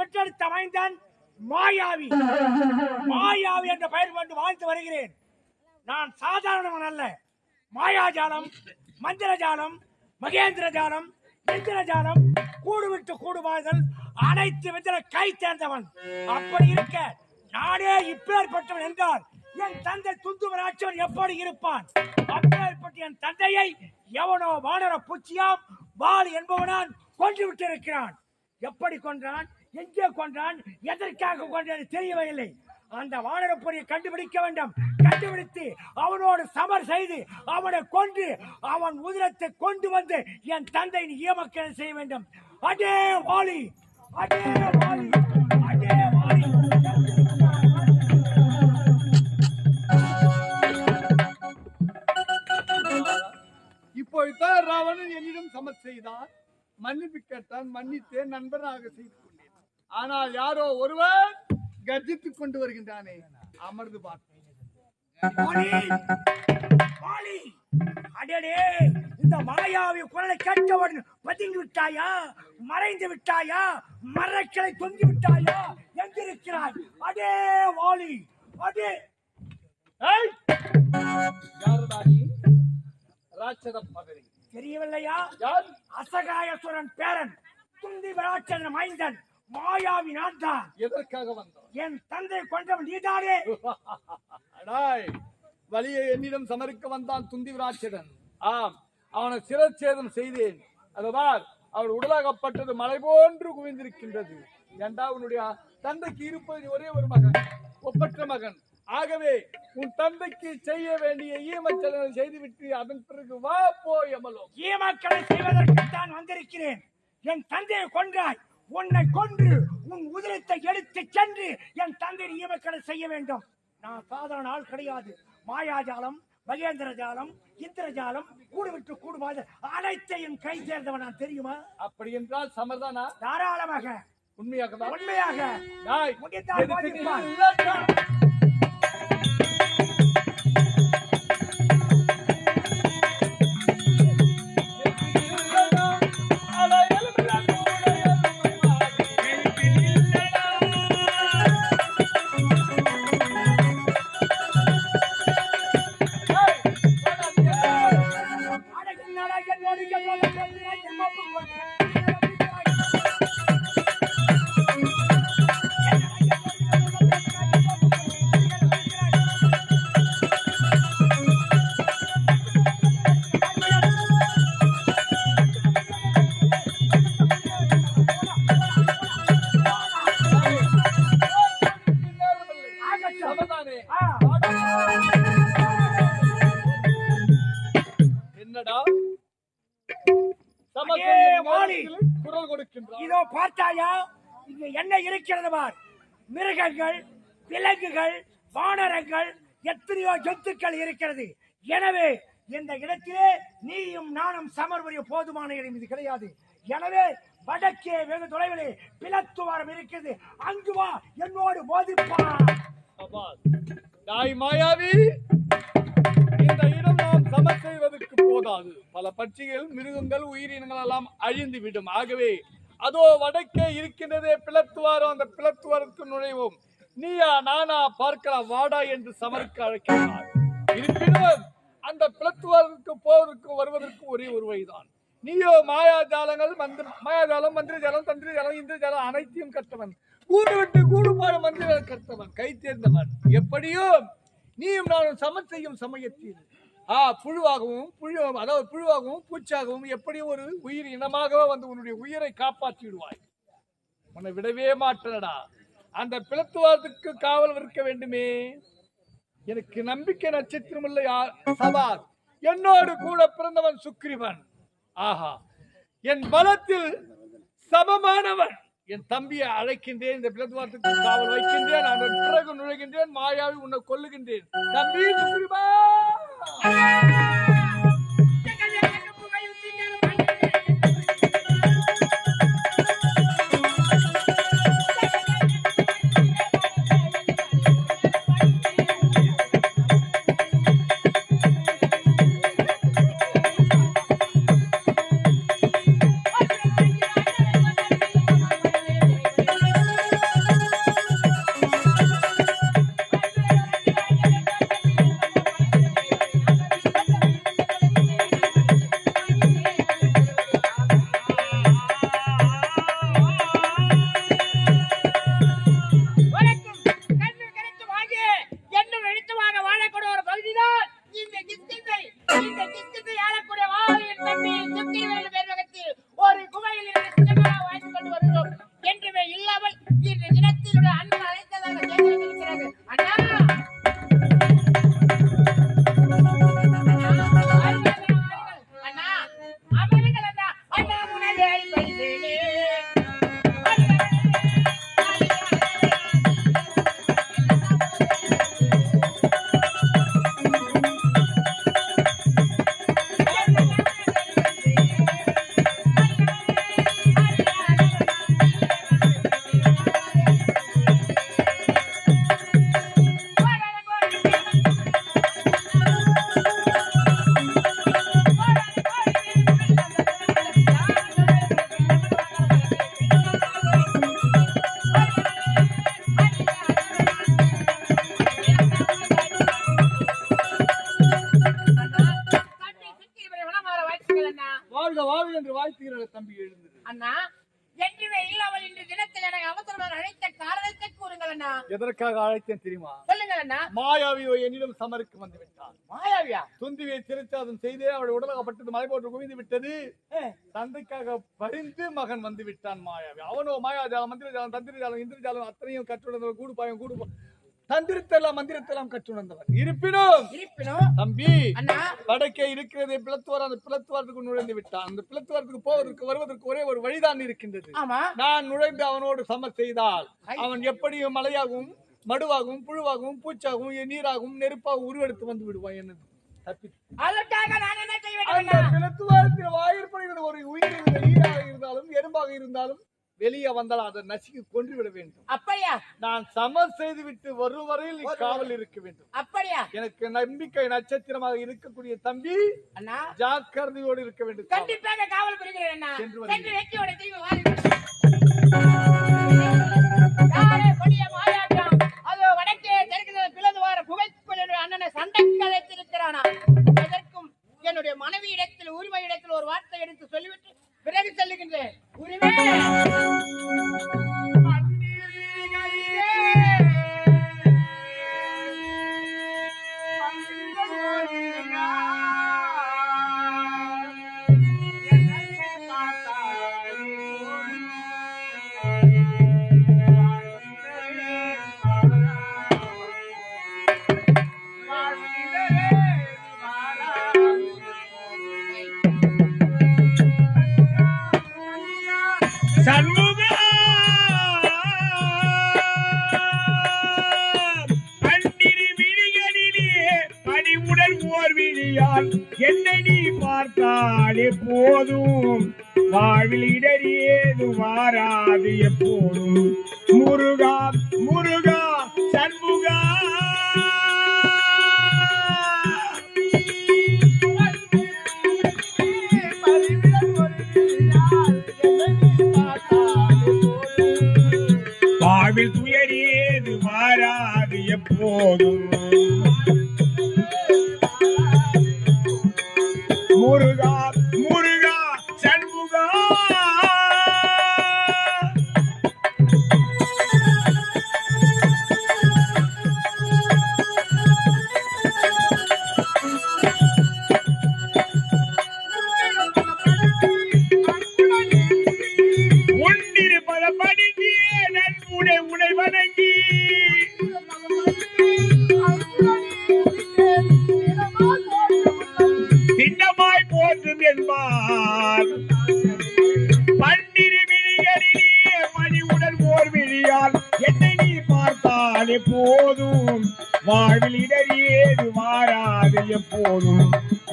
பெற்றெடுத்த மைந்தன் மாயாவி. மாயாவி என்ற பெயர் கொண்டு வாழ்த்து வருகிறேன். நான் சாதாரணவன் அல்ல. மாயாஜாலம் மந்திரஜாலம் மகேந்திர ஜாலம் இந்திரஜாலம் கூடு விட்டு கூடு வாழ்தல் அனைத்து விதத்தில கை தேர்ந்தவன். அப்படி இருக்க நானே இப்பேற்பட்டவன் என்றால் என் தந்தை துந்துவராட்சவன் எப்படி இருப்பான்? அப்பேற்பட்ட என் தந்தையை எவனோ வானர பூச்சியாம் வால் என்பவனான் கொன்று விட்டிருக்கிறான் எப்படி கொன்றான்? எங்கே கொன்றான்? எதற்காக கொன்றான் தெரியவில்லை அந்த வானரப்பொறியை கண்டுபிடிக்க வேண்டும். கண்டுபிடித்து அவனோடு சமர் செய்து அவனை கொன்று அவன் உதிரத்தை கொண்டு வந்து என் தந்தை ஈமக்கணை செய்ய வேண்டும். அடே வாலி! அடே வாலி! அடே வாலி! இப்பொழுதுதான் ராவணன் என்னிடம் சமர் செய்தான். மன்னிப்பு கேட்டான் மன்னித்தேன் நண்பனாக செய்து கொண்டேன். ஆனால் யாரோ ஒருவர் கர்ஜித்துக் கொண்டு வருகின்றானே. அமர்ந்து அடடே இந்த மாயாவி குரலை கேட்டவுடன் பதுங்கி விட்டாயா? மறைந்து விட்டாயா? மரக்கிளை தொங்கி விட்டாயா? எங்கிருக்கிறாய்? அடே வாலி அடே! யாருடா ராட்சத பதவி தெரியவில்லையா? அசகாயசுரன் பேரன் துந்தி விராட்சன் மைந்தன் மாயாவி நான் தான் எதற்காக வந்தான்? என் தந்தை கொண்டவன் நீதானே? அடாய் வலியை என்னிடம் சமர்க்க வந்தான் துந்தி விராட்சதன் ஆம் அவனை சிரச்சேதம் செய்தேன். அதுதான் அவன் உடலாகப்பட்டது மலை போன்று குவிந்திருக்கின்றது. ஏண்டா உன்னுடைய தந்தைக்கு இருப்பது ஒரே ஒரு மகன் ஒப்பற்ற மகன். ஆகவே உன் தந்தைக்கு செய்ய வேண்டிய ஈமச்சலனை செய்துவிட்டு அதன் பிறகு வா போ எமலோ ஈமக்களை செய்வதற்குத்தான் வந்திருக்கிறேன். என் தந்தையை கொன்றாய். உன்னை கொன்று உன் உதிரத்தை எடுத்துச் சென்று என் தந்தையின் ஈமக்களை செய்ய வேண்டும். நான் சாதாரண ஆள் கிடையாது. மாயாஜாலம் மகேந்திர ஜாலம் இந்திரஜாலம் கூடு விட்டு கூடுமாறு அனைத்தையும் கை சேர்ந்தவன் நான் தெரியுமா? அப்படி என்றால் சமர்தானா? தாராளமாக. உண்மையாக. உண்மையாக முடிந்தால் ஜந்துக்கள் இருக்கிறது. எனவே இந்த இடத்திலே நீயும் நானும் சமர் போதுமான இடம் இது கிடையாது. எனவே வடக்கே வெகு தொலைவிலே பிளத்துவாரம் இருக்கிறது. அங்கு வா என்னோடு போதிப்பா. தாய் மாயாவி இந்த இடம் நாம் சமர் செய்வதற்கு போதாது. பல பட்சிகள் மிருகங்கள் உயிரினங்கள் எல்லாம் அழிந்து விடும். ஆகவே அதோ வடக்கே இருக்கின்றதே பிளத்துவாரம் அந்த பிளத்துவாரத்துக்கு நுழைவோம். நீயா நானா பார்க்கலாம். வாடா என்று சமருக்கு அழைக்கிறார். இருப்பினும் அந்த பிளத்துவாரத்துக்கு போவதற்கு வருவதற்கு ஒரே ஒரு வழிதான். நீயோ மாயாஜாலங்கள் மந்திர மாயாஜாலம் மந்திர ஜாலம் தந்திர ஜாலம் இந்திர ஜாலம் அனைத்தையும் கற்றவன். கூடு விட்டு கூடு பாட மந்திர கற்றவன் கை தேர்ந்தவன். எப்படியோ நீயும் நானும் சமன் செய்யும் சமயத்தில். ஆ புழுவாகவும் புழு அதாவது புழுவாகவும் பூச்சாகவும் எப்படி ஒரு உயிர் இனமாகவே வந்து உன்னுடைய உயிரை காப்பாற்றி விடுவாய் உன்னை விடவே மாட்டேனடா. அந்த பிளத்துவாரத்துக்கு காவல் இருக்க வேண்டுமே. எனக்கு நம்பிக்கை நட்சத்திரம் இல்லை சவார் என்னோடு கூட பிறந்தவன் சுக்ரீவன் ஆஹா. என் பலத்தில் சமமானவன். என் தம்பியை அழைக்கின்றேன் இந்த பிளத்வாரத்துக்கு காவல் வைக்கின்றேன் அதன் பிறகு நுழைகின்றேன் மாயாவை உன்னை கொல்லுகின்றேன். தம்பி சுக்ரீவா எதற்காக அழைத்தேன் தெரியுமா? சொல்லுங்கள் அண்ணா. மாயாவியோ என்னிடம் சமருக்கு வந்து விட்டான். மாயாவியா? துந்தியை சிரித்தாதும் செய்தே அவள் உடலகப்பட்டது மலை போட்டு குவிந்து விட்டது. தந்தைக்காக பரிந்து மகன் வந்து விட்டான் மாயாவி. அவனோ மாயாஜாலம் மந்திரஜாலம் தந்திரஜாலம் இந்திரஜாலம் அத்தனையும் கற்றுணர்ந்தவன் கூடு பாயம் கூடு தந்திரத்தெல்லாம் மந்திரத்தெல்லாம் கற்றுணர்ந்தவன் இருப்பினும் இருப்பினும் தம்பி வடக்கே இருக்கிறது பிளத்துவார் அந்த பிளத்துவாரத்துக்கு நுழைந்து விட்டான். அந்த பிளத்துவாரத்துக்கு போவதற்கு வருவதற்கு ஒரே ஒரு வழிதான் இருக்கின்றது. நான் நுழைந்து அவனோடு சமர் செய்தால் அவன் எப்படியும் மலையாகவும் மடுவாகவும் புழுவாகவும் பூச்சாகவும் நீராகவும் நெருப்பாகவும் உருவெடுத்து வந்து விடுவான் என்னது? ஒரு உயிர் இருந்தாலும் எறும்பாக இருந்தாலும் வெளியே வந்தால் அதை நசுக்கி கொன்று விட வேண்டும். அப்படியா? நான் சமர் செய்து விட்டு வரும் வரையில் காவல் இருக்க வேண்டும். அப்படியா? எனக்கு நம்பிக்கை நட்சத்திரமாக இருக்கக்கூடிய தம்பி அண்ணா. ஜாக்கிரதையோடு இருக்க வேண்டும். கண்டிப்பாக காவல் புரிகிறேன் என்னுடைய மனைவி இடத்தில் உரிமை இடத்தில் ஒரு வார்த்தை எடுத்து சொல்லிவிட்டு பிறகு செல்லுகின்றேன். உரிமை! சண்முகா அன்றிரு விழிகளிலே பணிவுடன் ஓர் விழியால் என்னை நீ பார்த்தால் எப்போதும் வாழ்வில் இடறி ஏது மாறாது எப்போதும். முருகா மாறாது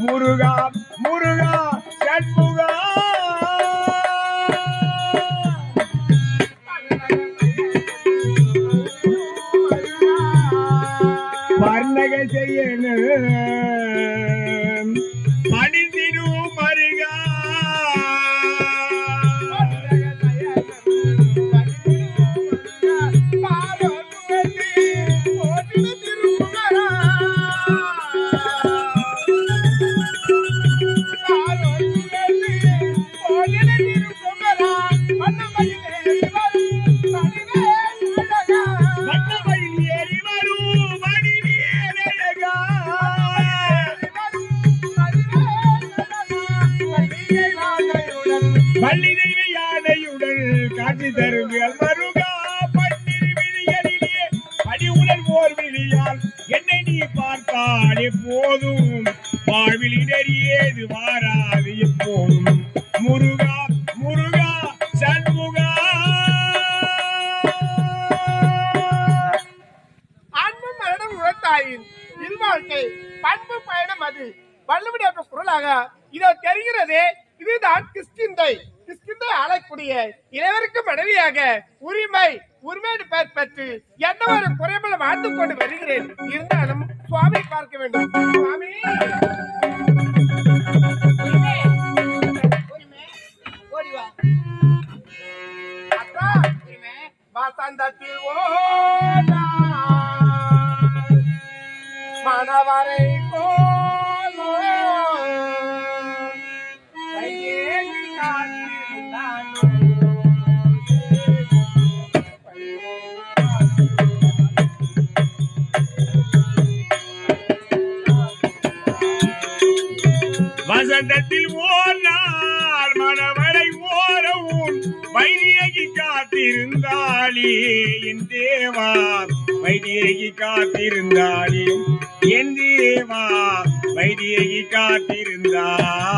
முருகா முருகா சண்முகா. வாரால் எப்போதும் வாழ்வில் இடறியேது வாராது எப்போதும். முருகா சொன்னேன் இருந்தாலும் சுவாமி பார்க்க வேண்டும். சுவாமி! வசந்தத்தில் உதடத்தில் ஓனார் மணவரை ஓரவும் வைதியகி காத்திருந்தாளே என் தேவா வைதியகி காத்திருந்தாளே என் தேவா வைதியகி காத்திருந்தாள்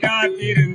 காத்திருந்த